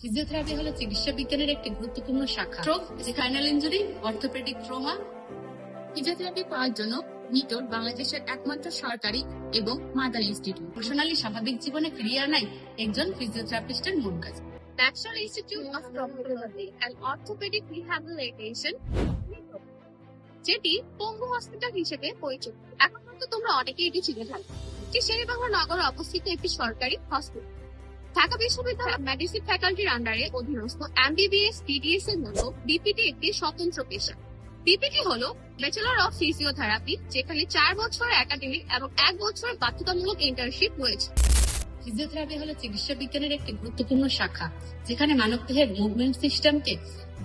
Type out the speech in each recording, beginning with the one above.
Physiotherapy হলো চিকিৎসা বিজ্ঞানের একটি গুরুত্বপূর্ণ শাখা। Stroke spinal injury orthopaedic trauma physiotherapy পাওয়ার জন্য নিটোর বাংলাদেশের একমাত্র সরকারি এবং মাদার ইনস্টিটিউট। প্রশালী স্বাভাবিক জীবনে ফিরিয়ে আনাই একজন ফিজিওথেরাপিস্টের মূল কাজ। National institute of traumatology and orthopaedic rehabilitation যেটি পঙ্গু হসপিটাল হিসেবে পরিচিত। এখন তোমরা অনেকেই এটি চিনে থাকো এটি শেরেবাংলা নগরে অবস্থিত একটি সরকারি হসপিটাল ঢাকা বিশ্ববিদ্যালয় মেডিসিন ফ্যাকাল্টির আন্ডারে অধীনস্থ এমবিবিএস বিডিএস এর মতো ডিপিটি একটি স্বতন্ত্র পেশা। ডিপিটি হল ব্যাচেলর অফ ফিজিওথেরাপি যেখানে চার বছর একাডেমিক এবং এক বছর বাধ্যতামূলক ইন্টার্নশিপ রয়েছে। ফিজিওথেরাপি হলো চিকিৎসা বিজ্ঞানের একটি গুরুত্বপূর্ণ শাখা, যেখানে মানব দেহের মুভমেন্ট সিস্টেমকে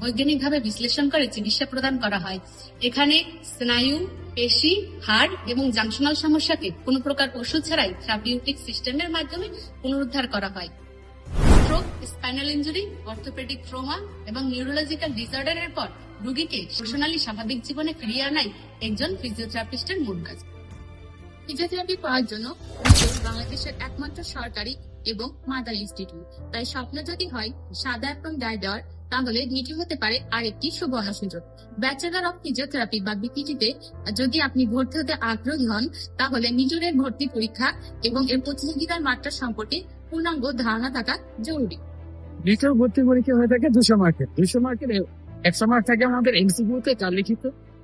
বৈজ্ঞানিকভাবে বিশ্লেষণ করে চিকিৎসা প্রদান করা হয়। এখানে স্নায়ু, পেশি, হাড় এবং জাংশনাল সমস্যাকে কোনো প্রকার ওষুধ ছাড়াই থেরাপিউটিক সিস্টেমের মাধ্যমে পুনরুদ্ধার করা হয়। Stroke spinal injury orthopaedic trauma এবং নিউরোলজিক্যাল ডিসঅর্ডারের পর রোগীকে প্রশালী স্বাভাবিক জীবনে ফিরিয়ে আনাই একজন ফিজিওথেরাপিস্টের মূল কাজ। ফিজিওথেরাপি পাওয়ার জন্য বাংলাদেশের একমাত্র সরকারি এবং মাদার ইনস্টিটিউট তাই স্বপ্ন যদি হয়, সাদা এবং গায়ে দেওয়ার তাহলে নিটি হতে পারে আরেকটি সুবর্ণ সুযোগ। ব্যাচেলার অফ ফিজিওথেরাপি বা বিপিটিতে যদি আপনি ভর্তি হতে আগ্রহী হন, তাহলে নিটোরের ভর্তি পরীক্ষা এবং এর প্রতিযোগিতার মাত্রা সম্পর্কে পূর্ণাঙ্গ ধারণা থাকা জরুরি। দ্বিতীয় ভর্তি পরীক্ষা হয়ে থাকে দুশো মার্কের দুশো মার্কের একশো মার্ক থাকে আমাদের এমসিকিউতে চার লিখিত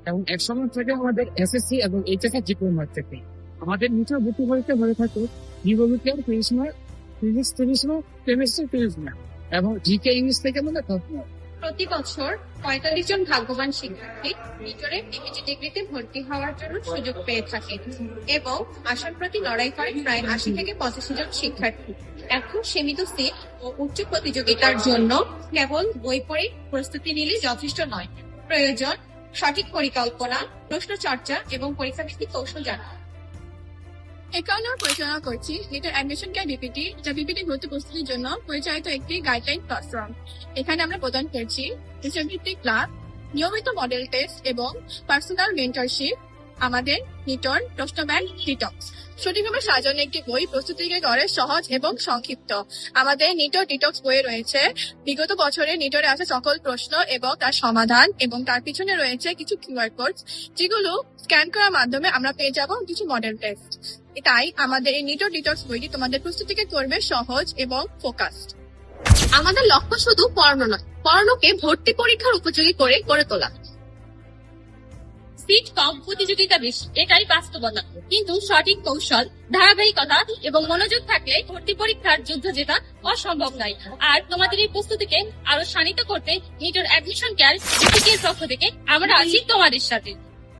এবং একশো মার্ক থাকে আমাদের এসএসসি এবং এইচএসসি যে কোনো মার্ক আমাদের দ্বিতীয় ভর্তি পরীক্ষা হয়ে থাকে জীববিজ্ঞান ফিজিক্স কেমিস্ট্রি এবং জিকে ইংলিশ থেকে দশ প্রতি বছর পঁয়তাল্লিশ জন ভাগ্যবান শিক্ষার্থী ডিগ্রিতে ভর্তি হওয়ার জন্য সুযোগ পেয়ে থাকে এবং আসন প্রতি লড়াই করে প্রায় আশি থেকে পঁচাশি জন শিক্ষার্থী। এখন সীমিত সিট ও উচ্চ প্রতিযোগিতার জন্য কেবল বই পড়ে প্রস্তুতি নিলে যথেষ্ট নয়। প্রয়োজন সঠিক পরিকল্পনা প্রশ্ন চর্চা এবং পরীক্ষা ভিত্তিক কৌশল জানা। এ কারণে পরিচালনা করছি নিটের অ্যাডমিশন কেয়ার বিপিটি যা বিপিটি ভর্তি প্রস্তুতির জন্য পরিচালিত একটি গাইডলাইন প্ল্যাটফর্ম এখানে আমরা প্রদান করছি ভিত্তিক ক্লাস নিয়মিত মডেল টেস্ট এবং পার্সোনাল মেন্টরশিপ আমাদের নিটন প্রশ্নব্যাংক ডিটক্স। সঠিকভাবে সাজানো একটি বই প্রস্তুতিকে করে সহজ এবং সংক্ষিপ্ত। আমাদের নিটর ডিটক্স বইয়ে রয়েছে, বিগত বছরে নিটরে আসা সকল প্রশ্ন এবং তার সমাধান এবং তার পিছনে রয়েছে কিছু কিউআর কোড যেগুলো স্ক্যান করার মাধ্যমে আমরা পেয়ে যাব কিছু মডেল টেস্ট। তাই আমাদের এই নিটর ডিটক্স বইটি তোমাদের প্রস্তুতিকে করবে সহজ এবং ফোকাসড। আমাদের লক্ষ্য শুধু পড়ানো নয় পড়ানোকে ভর্তি পরীক্ষার উপযোগী করে গড়ে তোলা। সিট কম, প্রতিযোগিতা বেশি। এটাই বাস্তবতা। কিন্তু সঠিক কৌশল, ধারাবাহিকতা এবং মনোযোগ থাকলে ভর্তি পরীক্ষার যুদ্ধ জেতা অসম্ভব নয়। আর তোমাদের এই প্রস্তুতিকে আরও শানিত করতে নিজের অ্যাডমিশন কেয়ার পক্ষ থেকে আমরা আছি তোমাদের সাথে।